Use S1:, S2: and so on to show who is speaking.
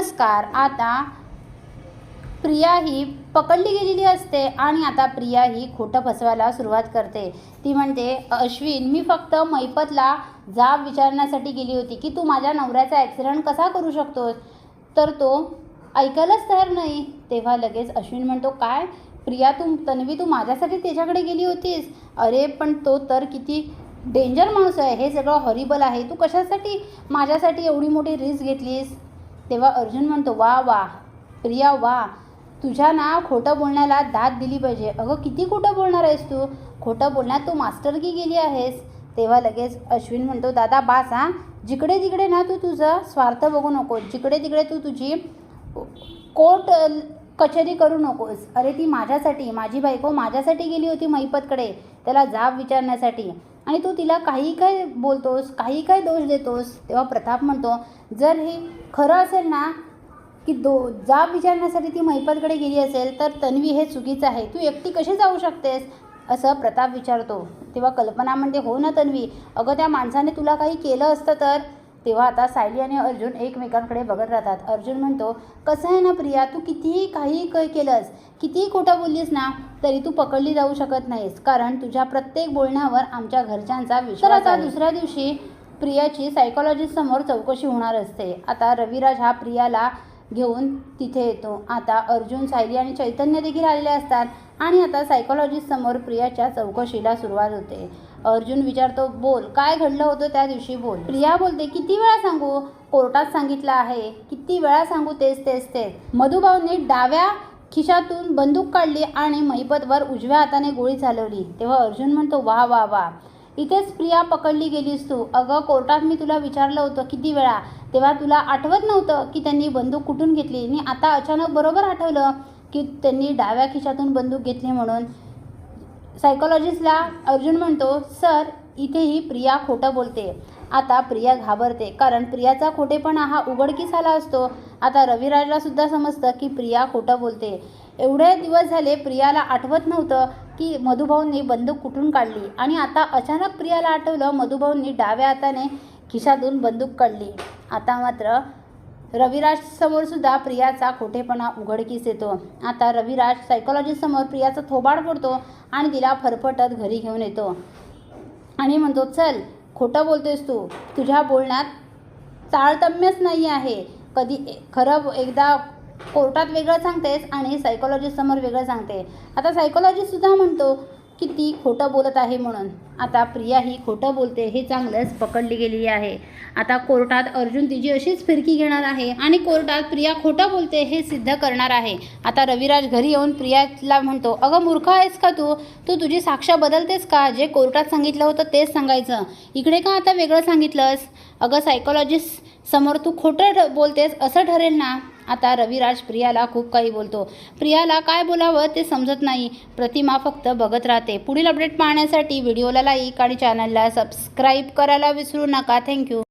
S1: नमस्कार. आता प्रिया ही पकडली गेलेली असते आणि आता प्रिया ही खोटं फसवायला सुरुवात करते. ती म्हणते अश्विन मी फक्त मैपतला जाब विचारण्यासाठी गेली होती की तू माझ्या नवऱ्याचा ॲक्सिडंट कसा करू शकतोस? तर तो ऐकायलाच तयार नाही. तेव्हा लगेच अश्विन म्हणतो काय? प्रिया तू तन्वी तू माझ्यासाठी त्याच्याकडे गेली होतीस? अरे पण तो तर किती डेंजर माणूस आहे. हे सगळं हॉरिबल आहे. तू कशासाठी माझ्यासाठी एवढी मोठी रिस्क घेतलीस? तेव्हा अर्जुन म्हणतो वा वा प्रिया वा तुझ्या ना खोटं बोलण्याला दाद दिली पाहिजे. अगं किती खोटं बोलणार आहेस तू? खोटं बोलण्यात तू मास्टर की गेली आहेस? तेव्हा लगेच अश्विन म्हणतो दादा बास हा. जिकडे तिकडे ना तू तुझा स्वार्थ बघू नकोस. जिकडे तिकडे तू तुझी कोर्ट कचेरी करू नकोस. अरे ती माझ्यासाठी माझी बायको माझ्यासाठी गेली होती मैपतकडे त्याला जाब विचारण्यासाठी. आणि तू तिला काही काय बोलतोस काही काय दोष देतोस तेव्हा प्रताप म्हणतो जर हे खरं असेल ना की दो जाब विचारण्यासाठी ती मैपतकडे गेली असेल तर तन्वी हे चुकीचं आहे. तू एकटी कशी जाऊ शकतेस? असं प्रताप विचारतो. तेव्हा कल्पना म्हणते हो ना तन्वी अगं त्या माणसाने तुला काही केलं असतं तर? तेव्हा आता सायली आणि अर्जुन एकमेकांकडे बघत राहतात. अर्जुन म्हणतो कसं आहे ना प्रिया तू कितीही काही क केलंस कितीही खोटं बोललीस ना तरी तू पकडली जाऊ शकत नाहीस. कारण तुझ्या प्रत्येक बोलण्यावर आमच्या घरच्यांचा विश्वास तर आता दुसऱ्या दिवशी प्रियाची सायकोलॉजिस्ट समोर चौकशी होणार असते. आता रविराज हा प्रियाला घेऊन तिथे येतो. आता अर्जुन सायली आणि चैतन्य देखील आलेले असतात आणि आता सायकोलॉजिस्ट समोर प्रियाच्या चौकशीला सुरुवात होते. अर्जुन विचारतो बोल काय घडलं होतं त्या दिवशी बोल. प्रिया बोलते किती वेळा सांगू? कोर्टात सांगितलं आहे. किती वेळा सांगू तेच तेच तेच. मधुभाऊने डाव्या खिशातून बंदूक काढली आणि महिपतवर उजव्या हाताने गोळी चालवली. तेव्हा अर्जुन म्हणतो वा वा वा. इथेच प्रिया पकडली गेलीस तू. अगं कोर्टात मी तुला विचारलं होतं किती वेळा. तेव्हा तुला आठवत नव्हतं की त्यांनी बंदूक कुठून घेतली. आणि आता अचानक बरोबर आठवलं की त्यांनी डाव्या खिशातून बंदूक घेतली म्हणून सायकोलॉजिस्टला अर्जुन म्हणतो सर इथेही प्रिया खोटं बोलते. आता प्रिया घाबरते. कारण प्रियाचा खोटेपणा हा उघडकीस आला असतो. आता रविराजला सुद्धा समजतं की प्रिया खोटं बोलते. एवढे दिवस झाले प्रियाला आठवत नव्हतं की मधुभाऊंनी बंदूक कुठून काढली. आणि आता अचानक प्रियाला आठवलं मधुभाऊंनी डाव्या हाताने खिशातून बंदूक काढली. आता मात्र रविराजसमोर सुद्धा प्रियाचा खोटेपणा उघडकीस येतो. आता रविराज सायकोलॉजीसमोर प्रियाचा थोबाड फोडतो आणि तिला फरफटत घरी घेऊन येतो. आणि म्हणतो चल खोटं बोलतोयस तू. तुझ्या बोलण्यात ताळतम्यच नाही आहे. कधी ए- खरं एकदा कोर्टात वेगळं सांगतेस आणि सायकोलॉजीसमोर वेगळं सांगते. आता सायकोलॉजीसुद्धा म्हणतो की ती खोटं बोलत आहे म्हणून. आता प्रिया ही खोटं बोलते हे चांगलंच पकडली गेलेली आहे. आता कोर्टात अर्जुन तिची अशीच फिरकी घेणार आहे आणि कोर्टात प्रिया खोटं बोलते हे सिद्ध करणार आहे. आता रविराज घरी येऊन प्रियाला म्हणतो अगं मूर्ख आहेस का तू? तू तुझी साक्ष बदलतेस का? जे कोर्टात सांगितलं होतं तेच सांगायचं. इकडे का आता वेगळं सांगितलंस? अगं सायकोलॉजिस्ट समोर तू खोटं बोलतेस असं ठरेल ना? आता रविराज प्रियाला खूप काही बोलतो. प्रियाला काय बोलावं ते समजत नाही. प्रतिमा फक्त बघत राहते. पुढील अपडेट पाहण्यासाठी व्हिडिओला लाईक आणि चॅनलला सबस्क्राईब करायला विसरू नका. थँक्यू